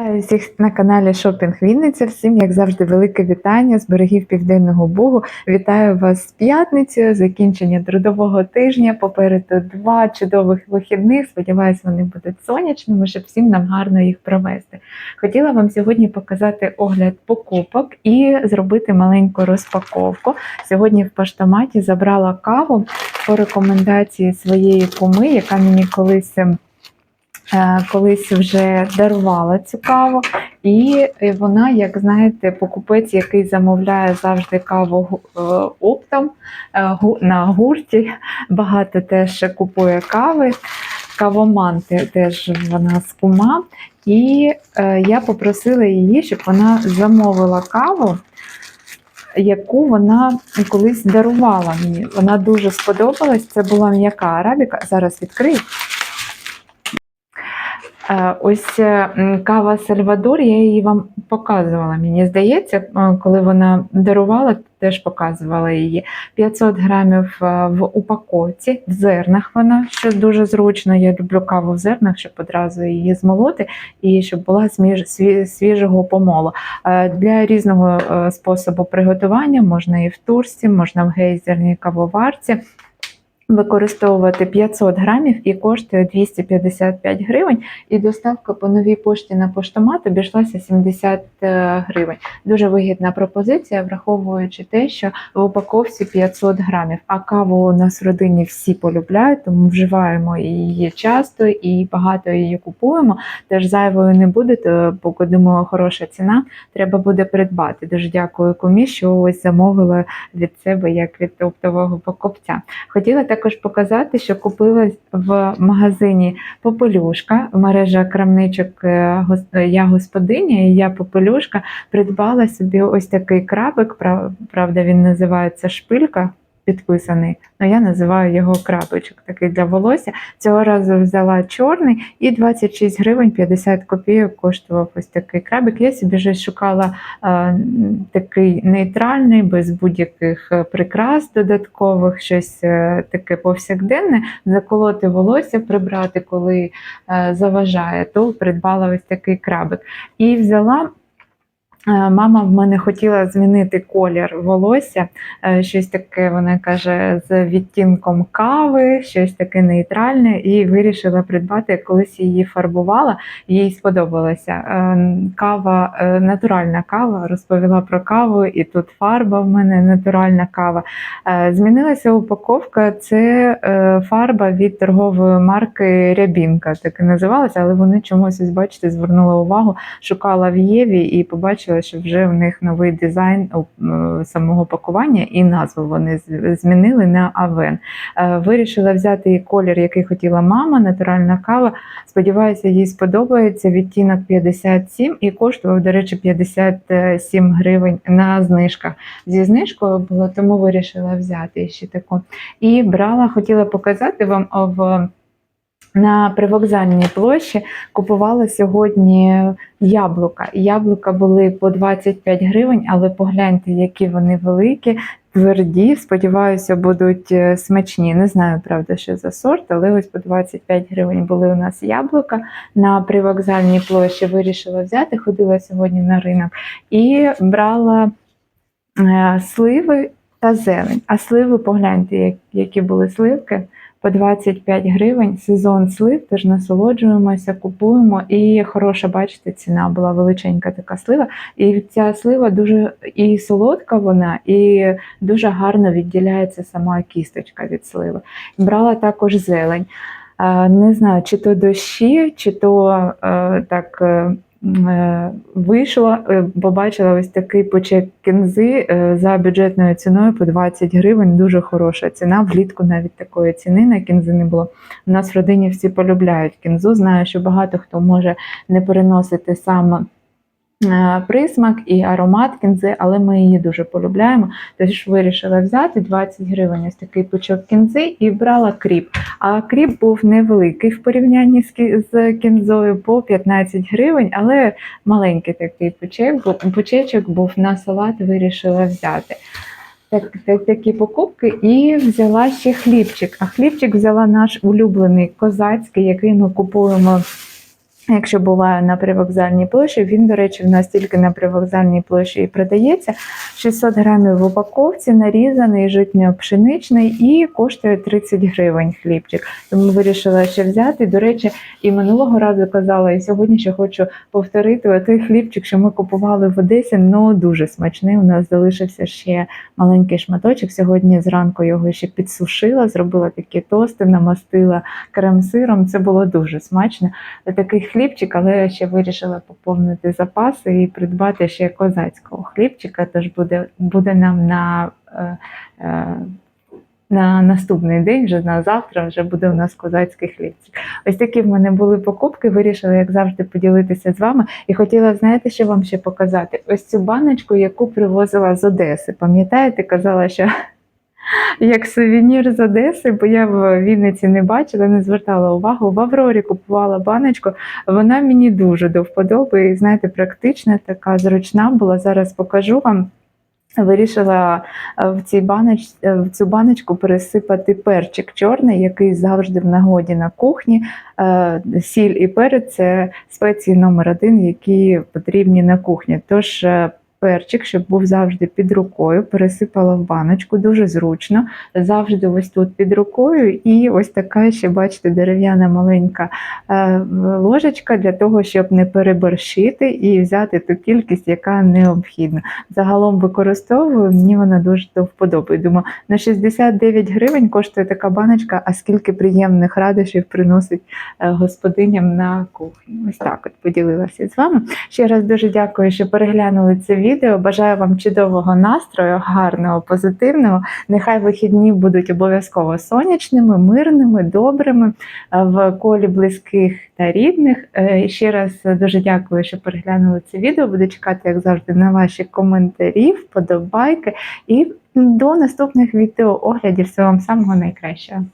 Вітаю всіх на каналі Шопінг Вінниця. Всім, як завжди, велике вітання з берегів Південного Бугу. Вітаю вас з п'ятницею, закінчення трудового тижня. Попереду два чудових вихідних. Сподіваюсь, вони будуть сонячними, щоб всім нам гарно їх провести. Хотіла вам сьогодні показати огляд покупок і зробити маленьку розпаковку. Сьогодні в поштоматі забрала каву по рекомендації своєї куми, яка мені колись. Е, Колись вже дарувала цю каву, і вона, як знаєте, покупець, який замовляє завжди каву е, оптом е, на гурті, багато теж купує кави. Кавоман теж вона з кума. І я попросила її, щоб вона замовила каву, яку вона колись дарувала мені. Вона дуже сподобалась. Це була м'яка арабіка. Зараз відкрию. Ось е, кава Сальвадор, я її вам показувала. Мені здається, е, коли вона дарувала, теж показувала її. 500 грамів е, в упаковці, в зернах вона, що дуже зручно. Я люблю каву в зернах, щоб одразу її змолоти і щоб була свіжого помолу. Для різного способу приготування можна і в турці, можна в гейзерній кавоварці використовувати 500 грамів і коштує 255 гривень. І доставка по новій пошті на поштомат обійшлася 70 е, гривень. Дуже вигідна пропозиція, враховуючи те, що в упаковці 500 грамів. А каву у нас в родині всі полюбляють, тому вживаємо її часто і багато її купуємо. Теж зайвою не буде, то, поки думаю, хороша ціна. Треба буде придбати. Дуже дякую комі, що ось замовила від себе як від оптового покупця. Хотіла також показати, що купила в магазині Попелюшка, мережа крамничок е, е, Я господиня і я Попелюшка придбала собі ось такий крабик. прав- Правда, він називається шпилька. Підписаний, але я називаю його крабичок, такий для волосся. Цього разу взяла чорний і 26 гривень 50 копійок коштував ось такий крабик. Я собі вже шукала е, такий нейтральний, без будь-яких е, прикрас додаткових, щось е, таке повсякденне, заколоти волосся, прибрати, коли е, заважає, то придбала ось такий крабик. І взяла. Е, Мама в мене хотіла змінити колір волосся, е, щось таке, вона каже, з відтінком кави, щось таке нейтральне, і вирішила придбати, колись її фарбувала, їй сподобалася. Е, Кава, натуральна кава, розповіла про каву, і тут фарба в мене натуральна кава. Змінилася упаковка. Це фарба від торгової марки Рябінка, так і називалася, але вони чомусь, бачите, звернула увагу, шукала в Єві і побачила, що вже в них новий дизайн е, самого пакування і назву вони змінили на Авен. Е, Вирішила взяти колір, який хотіла мама, натуральна кава. Сподіваюся, їй сподобається. Відтінок 57 і коштував, до речі, 57 гривень на знижках. Зі знижкою було, тому вирішила взяти ще таку. І брала, хотіла показати вам в. На привокзальній площі купувала сьогодні яблука. Яблука були по 25 гривень, але погляньте, які вони великі, тверді. Сподіваюся, будуть е, смачні. Не знаю, правда, що за сорт, але ось по 25 гривень були у нас яблука на привокзальній площі. Вирішила взяти. Ходила сьогодні на ринок і брала е, сливи та зелень. А сливи, погляньте, як- які були сливки. По 25 гривень сезон слив, тож насолоджуємося, купуємо. І хороша, бачите, ціна була величенька така слива. І ця слива дуже і солодка вона, і дуже гарно відділяється сама кісточка від сливи. Брала також зелень. Е, Не знаю, чи то дощі, чи то е, так. Е, Вийшла, е, побачила ось такий почек кінзи е, за бюджетною ціною по 20 гривень. Дуже хороша ціна. Влітку навіть такої ціни на кінзи не було. У нас в родині всі полюбляють кінзу. Знаю, що багато хто може не переносити саме присмак і аромат кінзи, але ми її дуже полюбляємо. Тож вирішила взяти 20 гривень ось такий пучок кінзи і брала кріп. А кріп був невеликий в порівнянні з кінзою по 15 гривень, але маленький такий пучечок був на салат, вирішила взяти. Так, так, такі покупки і взяла ще хлібчик. А хлібчик взяла наш улюблений козацький, який ми купуємо Якщо буваю на привокзальній площі, він, до речі, в нас тільки на привокзальній площі і продається. 600 грамів в упаковці, нарізаний, житньо-пшеничний і коштує 30 гривень хлібчик. Тому вирішила ще взяти. До речі, і минулого разу казала, і сьогодні ще хочу повторити той хлібчик, що ми купували в Одесі, ну дуже смачний. У нас залишився ще маленький шматочок. Сьогодні зранку його ще підсушила, зробила такі тости, намастила крем-сиром. Це було дуже смачно. Такий хлібчик, але ще вирішила поповнити запаси і придбати ще козацького хлібчика. Тож буде, буде нам на. е, е, на наступний день, вже на завтра, вже буде у нас козацький хлібчик. Ось такі в мене були покупки. Вирішила, як завжди, поділитися з вами. І хотіла, знаєте, що вам ще показати? Ось цю баночку, яку привозила з Одеси. Пам'ятаєте, казала, що як сувенір з Одеси, бо я в Вінниці не бачила, не звертала увагу. В Аврорі купувала баночку. Вона мені дуже до вподоби. І знаєте, практична, така зручна була. Зараз покажу вам. Вирішила е, в цій баноч, е, в цю баночку пересипати перчик чорний, який завжди в нагоді на кухні. Е, Сіль і перець це спеції номер один, які потрібні на кухні. Тож перчик, щоб був завжди під рукою, пересипала в баночку, дуже зручно. Завжди ось тут під рукою, і ось така ще, бачите, дерев'яна маленька е, ложечка для того, щоб не переборщити і взяти ту кількість, яка необхідна. Загалом використовую, мені вона дуже до вподоби. Думаю, на 69 гривень коштує така баночка, а скільки приємних радощів приносить е, господиням на кухні. Ось так от поділилася з вами. Ще раз дуже дякую, що переглянули це відео. Бажаю вам чудового настрою, гарного, позитивного. Нехай вихідні будуть обов'язково сонячними, мирними, добрими е, в колі близьких та рідних. Е, Ще раз дуже дякую, що переглянули це відео. Буду чекати, як завжди, на ваші коментарі, вподобайки і до наступних відеооглядів. Всього вам самого найкращого.